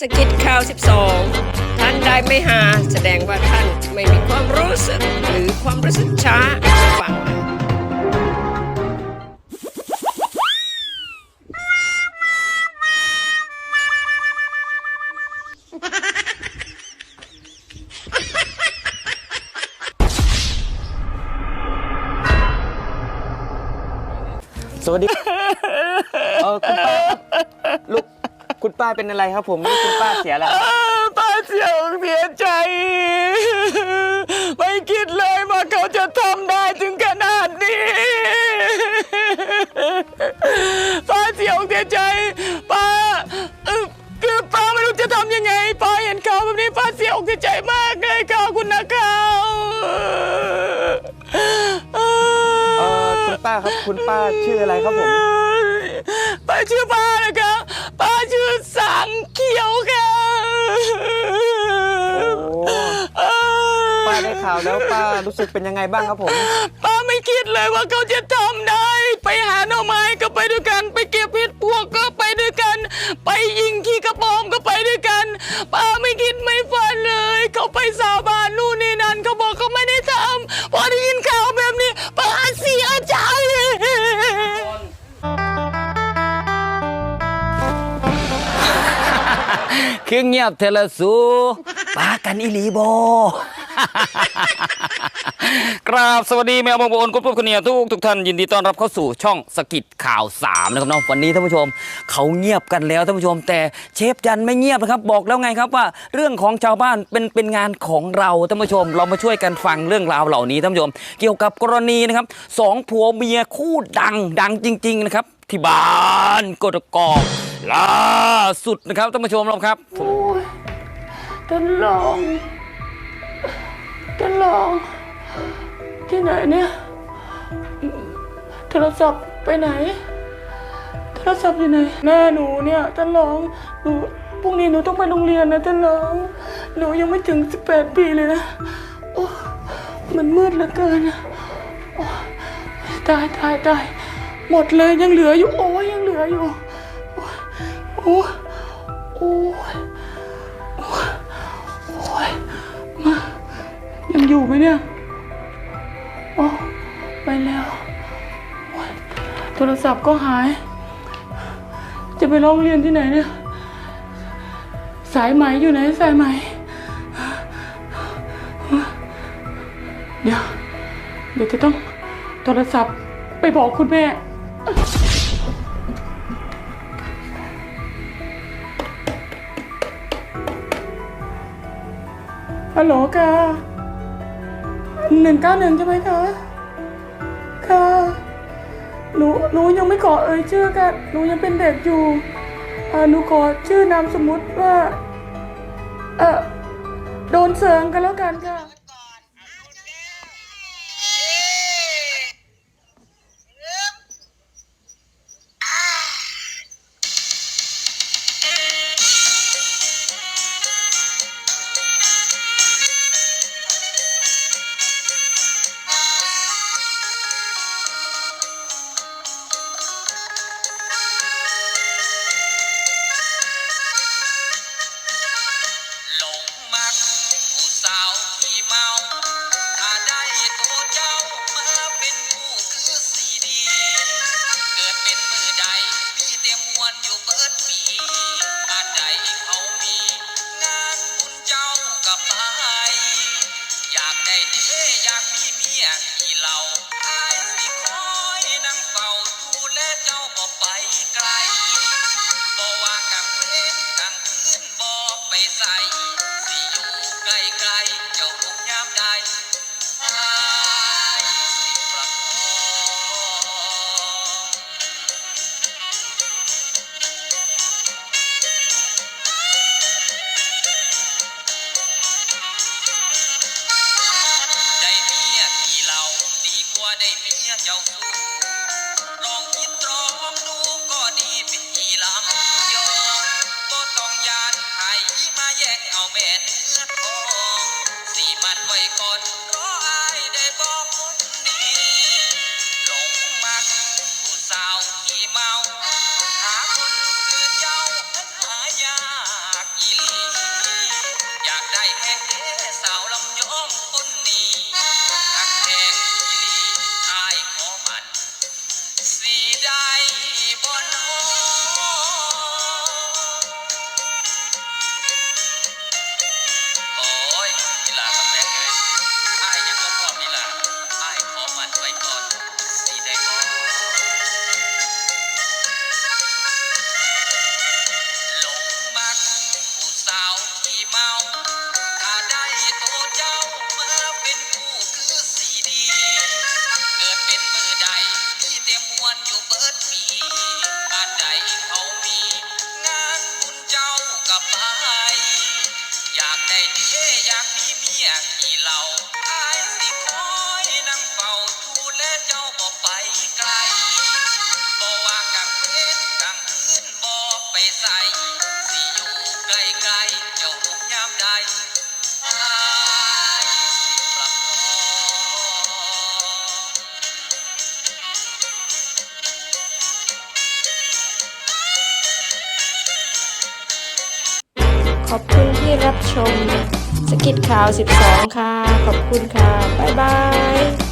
สกิดข่าว 12 ท่านใดไม่หา แสดงว่าท่านไม่มีความรู้สึก หรือความรู้สึกช้าฟังสวัสดี เออคุณป้าครับลูก คุณป้าเป็นอะไรครับผมคุณป้าเสียแล้วป้าเสียวเสียใจ ไม่คิดเลยว่าเขาจะทำได้ถึงขนาดนี้ป้าเสียวเสียใจป้าเอ่อคือป้าไม่รู้จะทำยังไงป้าเห็นข่าวแบบนี้ป้าเสียวเสียใจมากเลยค่ะคุณนักข่าวเออคุณป้าครับคุณป้าชื่ออะไรครับผมป้าชื่อป้านะคะป้าชื่อ สังเขียวค่ะโอ้เอ่อป้าได้ข่าวแล้วป้ารู้สึกเป็นยังไงบ้างครับผม ป้าไม่คิดเลยว่าเขาจะทำได้ ไปหาหน่อไม้ก็ไปด้วยกันไปเก็บเห็ด คือเงียบเทละสูปากันอีหลีโบกราบสวัสดีแมวบางโอนคุณผู้ชมทุกทุกท่านยินดีต้อนรับเข้าสู่ช่องสกิดข่าวสามนะครับน้องวันนี้ท่านผู้ชมเขาเงียบกันแล้วท่านผู้ชม แต่เชฟจันไม่เงียบนะครับ บอกแล้วไงครับว่า เรื่องของชาวบ้านเป็นเป็นงานของเราท่านผู้ชม เรามาช่วยกันฟังเรื่องราวเหล่านี้ท่านผู้ชม เกี่ยวกับกรณีนะครับสองผัวเมียคู่ดังดังจริง ๆ นะครับที่บ้านกดกอก ล่าสุดนะครับท่านผู้ชมเราครับท่านรองท่านรอง ที่ไหนเนี่ยโทรศัพท์ไปไหน โทรศัพท์อยู่ไหนแม่หนูเนี่ยท่านรองหนูพรุ่งนี้หนูต้องไปโรงเรียนนะท่านรองหนูยังไม่ถึง 18 ปีเลยนะโอ้มันมืดเหลือเกินอะตายตายตายหมดเลยยังเหลืออยู่โอ้ยยังเหลืออยู่ อ้โอ้ยโอ้ยโอ้ยมายังอยู่ไหมเนี่ยโอ้ไปแล้วโอ๊ยโทรศัพท์ก็หาย จะไปร้องเรียนที่ไหนเนี่ย สายไหมอยู่ไหนสายไหม เดี๋ยว เดี๋ยวจะต้องโทรศัพท์ไปบอกคุณแม่ ฮัลโหลค่ะหนึ่งเก้าหนึ่งใช่ไหมคะ ค่ะ หนู หนูยังไม่ขอเอ่ยชื่อค่ะ หนูยังเป็นเด็กอยู่หนูขอชื่อนามสมมุติว่า เออโดนเสริงกันแล้วกันค่ะาวที่เมา ถ้าได้ตัวเจ้ามาเป็นผู้คือสีดี เกิดเป็นมือใดมีเต็มมวนอยู่เบิด ดีกว่าันอยู่เบิดมีบ้านใดเขามี งานบุญเจ้ากับไป อยากได้เทอยากมีเมียกี่เหล่า ขอบคุณที่รับชม สกิดข่าว 12 ค่ะ ขอบคุณค่ะ บ๊ายบาย